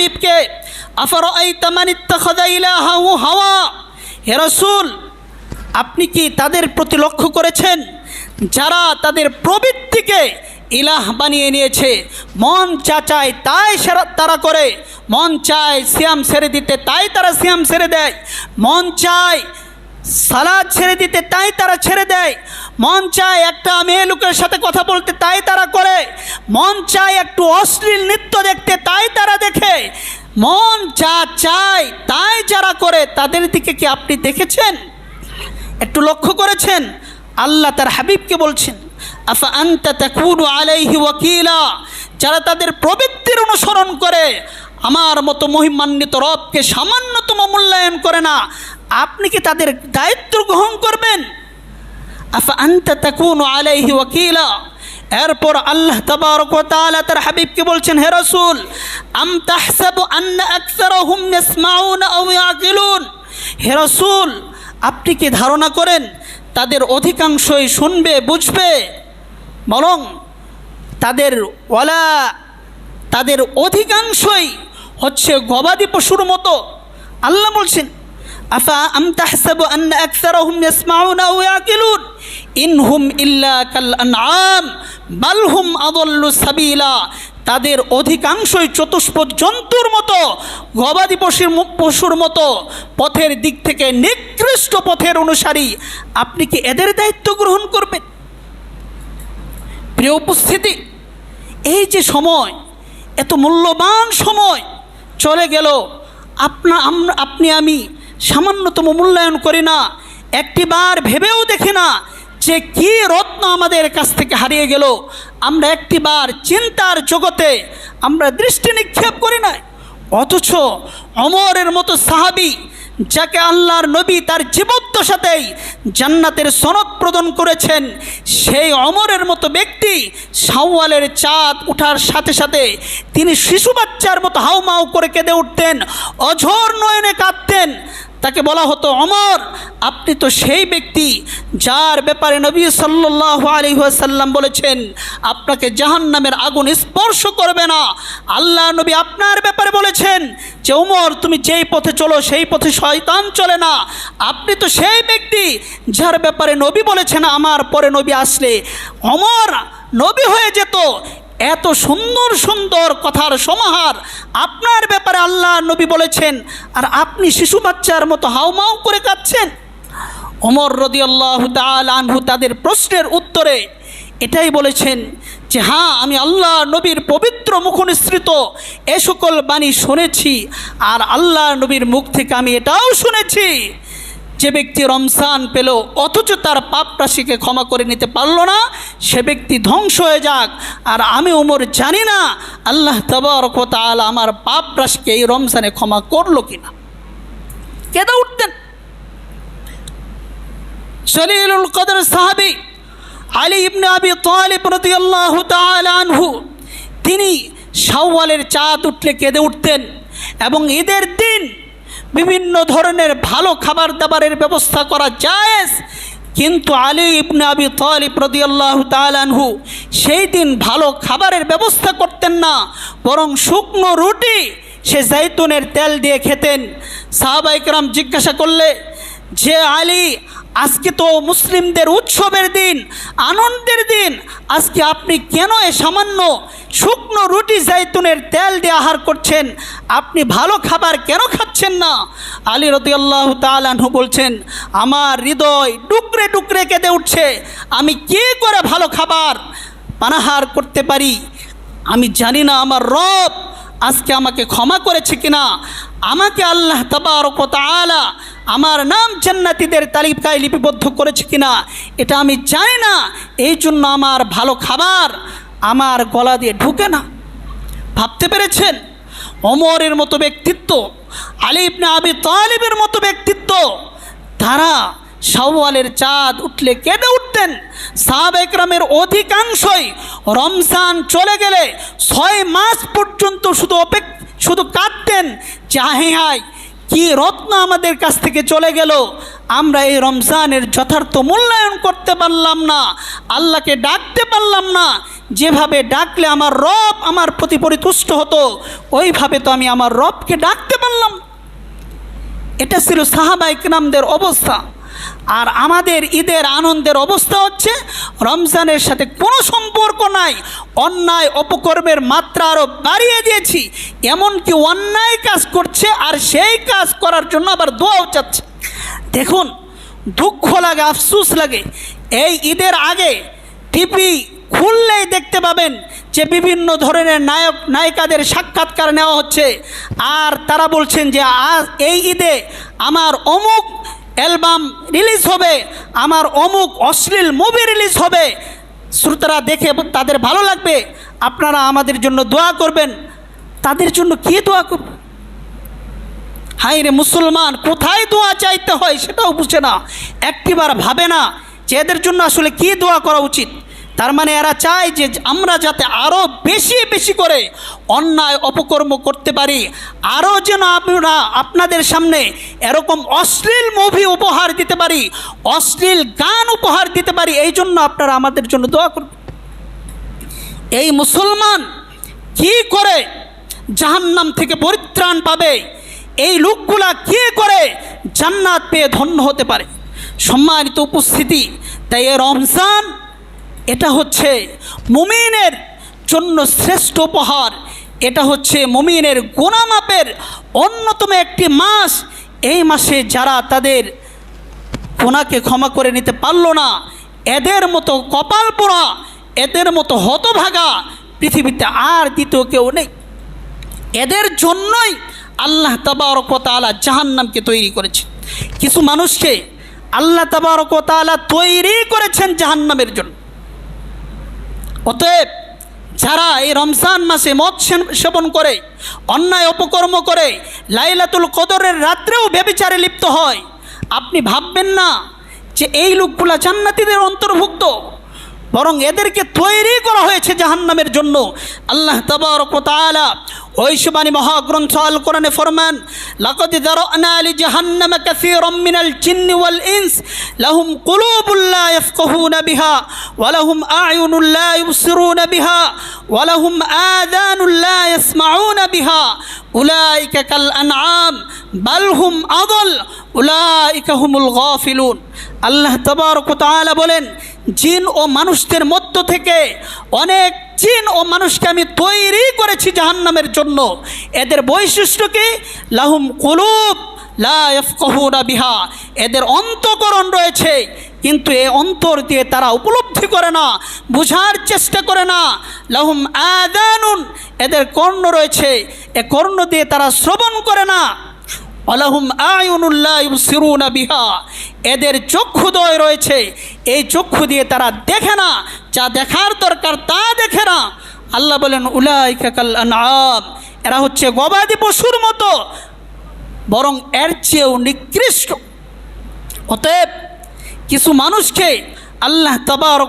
হাবিবকে আফর হাওয়া? হে রসুল, আপনি কি তাদের প্রতি লক্ষ্য করেছেন? যারা তাদের প্রবৃত্তিকে ইলাহ বানিয়ে নিয়েছে, মন চা চায় তাই তারা করে, মন চায় সিয়াম ছেড়ে দিতে তাই তারা সিয়াম ছেড়ে দেয়, মন চায় সালাদ ছেড়ে দিতে তাই তারা ছেড়ে দেয়। মন চায় একটা মেয়ে লোকের সাথে কথা বলতে তাই তারা করে। মন চায় একটু অশ্লীল নৃত্য দেখতে তাই তারা দেখে। মন যা চায় তাই যারা করে, তাদের দিকে কি আপনি দেখেছেন? একটু লক্ষ্য করেছেন? আল্লাহ তার হাবিবকে বলছেন, আফা আন্তা তাকুনু আলাইহি ওয়াকিলা? যারা তাদের প্রবৃত্তির অনুসরণ করে, আমার মতো মহিমান্বিত রবকে সামান্যতম মূল্যায়ন করে না। আপনি কি তাদের দায়িত্ব গ্রহণ করবেন? আফা আন্তা তাকুনু আলাইহি ওয়াকিলা। এরপর আল্লাহ তাবারক তাআলা তার হাবিবকে বলছেন, হে রাসূল, আম তাহসাবু আন্না আকসারাহুম ইয়াসমাউনা আও ইয়াকিলুন? হে রাসূল, আপনি কি ধারণা করেন তাদের অধিকাংশই শুনবে, বুঝবে? বরং তাদের ওয়ালা, তাদের অধিকাংশই হচ্ছে গবাদি পশুর মতো। আল্লাহ বলছেন আফা তাহসাবু আন্না ইয়াসমাউনা ইয়াকিলুন? ইনহুম ইল্লা কাল আনআম, বাল হুম আদাল্লু সাবিলা। তাদের অধিকাংশই চতুষ্প জন্তুর মতো গবাদি পশুর পশুর মতো। পথের দিক থেকে নিকৃষ্ট পথের অনুসারী। আপনি কি এদের দায়িত্ব গ্রহণ করবেন? প্রিয় উপস্থিতি, এই যে সময়, এত মূল্যবান সময় চলে গেল। আপনা আপনি আমি সামান্যতম মূল্যায়ন করি না। একটিবার ভেবেও দেখি না যে কি রত্ন আমাদের কাছ থেকে হারিয়ে গেল। আমরা একটিবার চিন্তার জগতে আমরা দৃষ্টি নিক্ষেপ করি না অথচ অমরের মতো সাহাবি, যাকে আল্লাহর নবী তার জীবদ্দশাতেই জান্নাতের সনদ প্রদান করেছেন, সেই অমরের মতো ব্যক্তি শাওয়ালের চাঁদ ওঠার সাথে সাথে তিনি শিশু বাচ্চার মতো হাউমাউ করে কেঁদে উঠতেন, অঝোর নয়নে কাঁদতেন। তাকে বলা হতো অমর। আপনি তো সেই ব্যক্তি যার ব্যাপারে নবী সাল্লাহ আলী সাল্লাম বলেছেন, আপনাকে জাহান্নামের আগুন স্পর্শ করবে না। আল্লাহ নবী আপনার ব্যাপারে বলেছেন যে, উমর, তুমি যেই পথে চলো, সেই পথে শয়তান চলে না। আপনি তো সেই ব্যক্তি যার ব্যাপারে নবী বলেছেন, আমার পরে নবী আসলে অমর নবী হয়ে যেত। এত সুন্দর সুন্দর কথার সমাহার আপনার ব্যাপারে আল্লাহ নবী বলেছেন। আর আপনি শিশু বাচ্চার মতো হাউমাউ করে কাঁদছেন। ওমর রদিয়াল্লাহ আনহু তাদের প্রশ্নের উত্তরে এটাই বলেছেন যে হ্যাঁ আমি আল্লাহ নবীর পবিত্র মুখনিসৃত এ সকল বাণী শুনেছি। আর আল্লাহ নবীর মুখ থেকে আমি এটাও শুনেছি। যে ব্যক্তি রমজান পেল, অথচ তার পাপ রাশিকে ক্ষমা করে নিতে পারল না, সে ব্যক্তি ধ্বংস হয়ে যাক। আর আমি ওমর জানি না আল্লাহ তবরকতাল আমার পাপ রাশিকে এই রমজানে ক্ষমা করল কিনা। কেঁদে উঠতেন। সলিলুল কদর সাহাবি আলী ইবনে আবি তালিব রাদিয়াল্লাহু তাআলা আনহু, তিনি শাওয়ালের চাঁদ উঠলে কেঁদে উঠতেন এবং ঈদের দিন বিভিন্ন ধরনের ভালো খাবার দাবারের ব্যবস্থা করা যায় কিন্তু আলী ইবনে আবি তালিব রাদিয়াল্লাহু তালানহু সেই দিন ভালো খাবারের ব্যবস্থা করতেন না, বরং শুকনো রুটি সে জাইতুনের তেল দিয়ে খেতেন। সাহাবাইকরাম জিজ্ঞাসা করলে, যে আলী আজকে তো মুসলিমদের উৎসবের দিন, আনন্দের দিন। আজকে আপনি কেন এ সামান্য শুকনো রুটি জাইতুনের তেল দিয়ে আহার করছেন? আপনি ভালো খাবার কেন খাচ্ছেন না? আলী রদিয়াল্লাহ তালাহু বলছেন, আমার হৃদয় ডুকরে ডুকরে কেঁদে উঠছে। আমি কি করে ভালো খাবার পানাহার করতে পারি? আমি জানি না আমার রব আজকে আমাকে ক্ষমা করেছে কিনা। আমাকে আল্লাহ তালা আমার নাম জান্নাতিদের তালিকায় লিপিবদ্ধ করেছে কিনা, এটা আমি জানি না। এই জন্য আমার ভালো খাবার আমার গলা দিয়ে ঢুকে না। ভাবতে পেরেছেন? অমরের মতো ব্যক্তিত্ব আলিবনে আবি তালিবের মতো ব্যক্তিত্ব, তারা শাওয়ালের চাঁদ উঠলে কেঁদে উঠতেন। সাহাব একরামের অধিকাংশই রমজান চলে গেলে ছয় মাস পর্যন্ত শুধু অপেক্ষা শুধু কাঁদতেন। চাহে হাই কি রত্ন আমাদের কাছ থেকে চলে গেল? আমরা এই রমজানের যথার্থ মূল্যায়ন করতে পারলাম না, আল্লাহকে ডাকতে পারলাম না। যেভাবে ডাকলে আমার রব আমার প্রতি পরিতুষ্ট হতো, ওইভাবে তো আমি আমার রবকে ডাকতে পারলাম। এটা ছিল সাহাবা ইকরামদের অবস্থা। আর আমাদের ঈদের আনন্দের অবস্থা হচ্ছে, রমজানের সাথে কোনো সম্পর্ক নাই, অন্যায় অপকর্মের মাত্রা আরও বাড়িয়ে দিয়েছি, এমনকি অন্যায় কাজ করছে আর সেই কাজ করার জন্য আবার দোয়াও চাচ্ছে। দেখুন, দুঃখ লাগে, আফসুস লাগে। এই ঈদের আগে টিভি খুললেই দেখতে পাবেন যে বিভিন্ন ধরনের নায়ক, নায়িকাদের সাক্ষাৎকার নেওয়া হচ্ছে। আর তারা বলছেন যে আজ এই ঈদে আমার অমুক অ্যালবাম রিলিজ হবে, আমার অমুক অশ্লীল মুভি রিলিজ হবে। শ্রোতারা দেখে তাদের ভালো লাগবে। আপনারা আমাদের জন্য দোয়া করবেন। তাদের জন্য কি দোয়া করবে? হাই রে মুসলমান, কোথায় দোয়া চাইতে হয় সেটাও বুঝে না। একটিবার ভাবে না যে এদের জন্য আসলে কি দোয়া করা উচিত। তার মানে এরা চায় যে আমরা যাতে আরও বেশি বেশি করে অন্যায় অপকর্ম করতে পারি। আরও যেন আমরা আপনাদের সামনে এরকম অশ্লীল মুভি উপহার দিতে পারি, অশ্লীল গান উপহার দিতে পারি, এই জন্য আপনারা আমাদের জন্য দোয়া করবেন এই মুসলমান কি করে জাহান্নাম থেকে পরিত্রাণ পাবে? এই লোকগুলা কি করে জান্নাত পেয়ে ধন্য হতে পারে? সম্মানিত উপস্থিতি, তাই এ রমজান এটা হচ্ছে মুমিনের জন্য শ্রেষ্ঠ উপহার। এটা হচ্ছে মুমিনের গুণামাপের অন্যতম একটি মাস। এই মাসে যারা তাদের ওনাকে ক্ষমা করে নিতে পারল না, এদের মতো কপাল পোড়া, এদের মতো হতভাগা পৃথিবীতে আর দ্বিতীয় কেউ নেই। এদের জন্যই আল্লাহ তাবারকতালা জাহান্নামকে তৈরি করেছে। কিছু মানুষকে আল্লাহ তাবারকতালা তৈরি করেছেন জাহান্নামের জন্য। অতএব যারা এই রমজান মাসে মদ সেবন করে, অন্যায় অপকর্ম করে, লাইলাতুল কদরের রাত্রেও ব্যবিচারে লিপ্ত হয়, আপনি ভাববেন না যে এই লোকগুলা জান্নাতিদের অন্তর্ভুক্ত। বরং এদেরকে তৈরি করা হয়েছে জাহান্নামের জন্য। আল্লাহ তাবারক ওয়া ঐশবানী মহাগ্রন্থ আল কোরআনে ফরমান, লাকাদ যারানা লি জাহান্নামা কাসীরাম মিনাল জিন্নি ওয়াল ইনস, লাহুম কুলুবুল লা ইয়াফকাহুনা বিহা, ওয়া লাহুম আ'য়ুনুল লা ইবসিরুনা বিহা, ওয়া লাহুম আযানুল লা ইয়াসমাউনা বিহা, উলাইকা কাল আনআম বাল হুম আদল, উলাইকা হুমুল গাফিলুন। আল্লাহ তাবারক ওয়া তাআলা বলেন জিন ও মানুষদের মধ্য থেকে অনেক জিন ও মানুষকে আমি তৈরি করেছি জাহান্নামের জন্য। এদের বৈশিষ্ট্য কি? লাহুম কুলুব লা ইয়াফকাহুনা বিহা। এদের অন্তকরণ রয়েছে, কিন্তু এ অন্তর দিয়ে তারা উপলব্ধি করে না, বোঝার চেষ্টা করে না। লাহুম আদানুন এদের কর্ণ রয়েছে, এ কর্ণ দিয়ে তারা শ্রবণ করে না। আলাহুম আয়ুনুল্লাহ ইউসিরুনা বিহা। এদের চক্ষুদয় রয়েছে। এই চক্ষু দিয়ে তারা দেখে না, যা দেখার দরকার তা দেখে না। আল্লাহ বলেন, উলাইকা কাকাল এরা হচ্ছে গবাদি পশুর মতো, বরং এর চেয়েও নিকৃষ্ট। অতএব কিছু মানুষকে আল্লাহ তবারক